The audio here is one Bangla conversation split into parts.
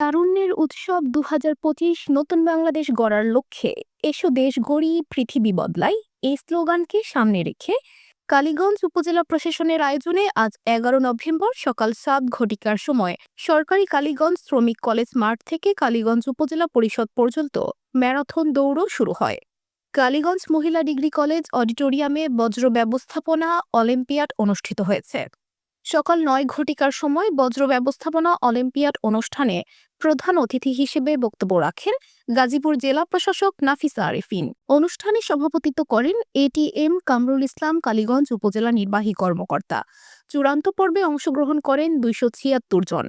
তারুণ্যের উৎসব দু হাজার পঁচিশ নতুন বাংলাদেশ গড়ার লক্ষ্যে। এসো দেশ গড়ি, পৃথিবী বদলাই। এই স্লোগানকে সামনে রেখে কালীগঞ্জ উপজেলা প্রশাসনের আয়োজনে আজ এগারো নভেম্বর সকাল সাত ঘটিকার সময় সরকারি কালীগঞ্জ শ্রমিক কলেজ মাঠ থেকে কালীগঞ্জ উপজেলা পরিষদ পর্যন্ত ম্যারাথন দৌড়ও শুরু হয়। কালীগঞ্জ মহিলা ডিগ্রি কলেজ অডিটোরিয়ামে বজ্র ব্যবস্থাপনা অলিম্পিয়াড অনুষ্ঠিত হয়েছে। সকাল নয় ঘটিকার সময় বজ্র ব্যবস্থাপনা অলিম্পিয়াড অনুষ্ঠানে প্রধান অতিথি হিসেবে বক্তব্য রাখেন গাজীপুর জেলা প্রশাসক নাফিসা আরেফিন। অনুষ্ঠানে সভাপতিত্ব করেন এটিএম কামরুল ইসলাম কালীগঞ্জ উপজেলা নির্বাহী কর্মকর্তা। চূড়ান্ত পর্বে অংশগ্রহণ করেন দুইশো ছিয়াত্তর জন।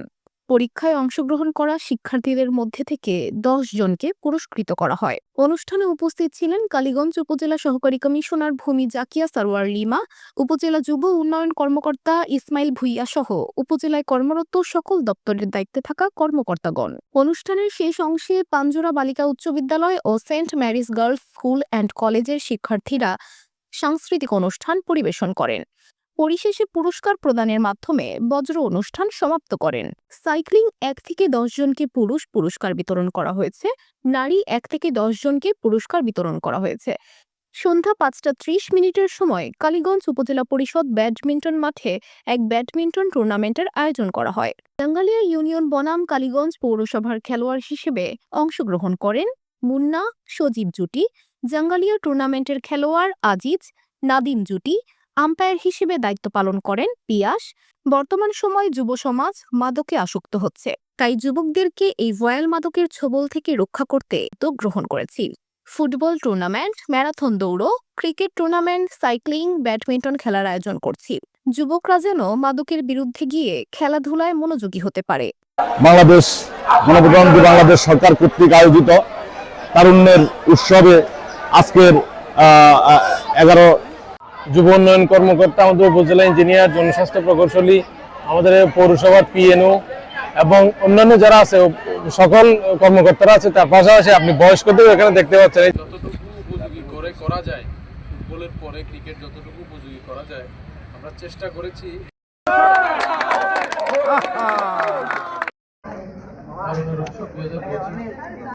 পরীক্ষায় অংশগ্রহণ করা শিক্ষার্থীদের মধ্যে থেকে দশ জনকে পুরস্কৃত করা হয়। অনুষ্ঠানে উপস্থিত ছিলেন কালীগঞ্জ উপজেলা সহকারী কমিশনার ভূমি জাকিয়া সারোয়ার লিমা, উপজেলা যুব উন্নয়ন কর্মকর্তা ইসমাইল ভুইয়া সহ উপজেলায় কর্মরত সকল দপ্তরের দায়িত্বে থাকা কর্মকর্তাগণ। অনুষ্ঠানের শেষ অংশে পাঞ্জোরা বালিকা উচ্চ বিদ্যালয় ও Saint Mary's girls school and কলেজের শিক্ষার্থীরা সাংস্কৃতিক অনুষ্ঠান পরিবেশন করেন। পরিশেষে পুরস্কার প্রদানের মাধ্যমে বজ্র অনুষ্ঠান সমাপ্ত করেন। সাইক্লিং এক থেকে জনকে পুরুষ পুরস্কার বিতরণ করা হয়েছে, নারী এক থেকে জনকে পুরস্কার বিতরণ করা হয়েছে। সন্ধ্যা পাঁচটা ত্রিশ মিনিটের সময় কালীগঞ্জ উপজেলা পরিষদ ব্যাডমিন্টন মাঠে এক ব্যাডমিন্টন টুর্নামেন্টের আয়োজন করা হয়। টাঙ্গালিয়া ইউনিয়ন বনাম কালীগঞ্জ পৌরসভার খেলোয়াড় হিসেবে অংশগ্রহণ করেন মুন্না, সজীব জুটি, জাঙ্গালিয়া টুর্নামেন্টের খেলোয়াড় আজিজ, নাদিম জুটি আম্পায়ার হিসেবে দায়িত্ব পালন করেন পিয়াস। বর্তমান সময় যুব সমাজ মাদকে আসক্ত হচ্ছে। তাই যুবকদেরকে এই ভয়াল মাদকের ছোবল থেকে রক্ষা করতে উদ্যোগ গ্রহণ করেছি। ফুটবল টুর্নামেন্ট, ম্যারাথন দৌড়, ক্রিকেট টুর্নামেন্ট, সাইক্লিং, ব্যাডমিন্টন খেলার আয়োজন করছি। যুবকরা যেন মাদকের বিরুদ্ধে গিয়ে খেলাধুলায় মনোযোগী হতে পারে। বাংলাদেশ, গণপ্রজাতন্ত্রী বাংলাদেশ সরকার কর্তৃক আয়োজিত তারুণ্যের উৎসবে আজকের এগারো যুব উন্নয়ন কর্মকর্তা আমাদের উপজেলা ইঞ্জিনিয়ার জনস্বাস্থ্য প্রকৌশলী আমাদের পৌরসভার পিএনও এবং অন্যান্য যারা আছে সকল কর্মকর্তারা আছে তার পাশাপাশি আপনি বয়স্কদের এখানে দেখতে পাচ্ছেন। এই যতটুকু উপযোগী করে করা যায় ফুটবলের পরে ক্রিকেট যতটুকু উপযোগী করা যায় আমরা চেষ্টা করেছি।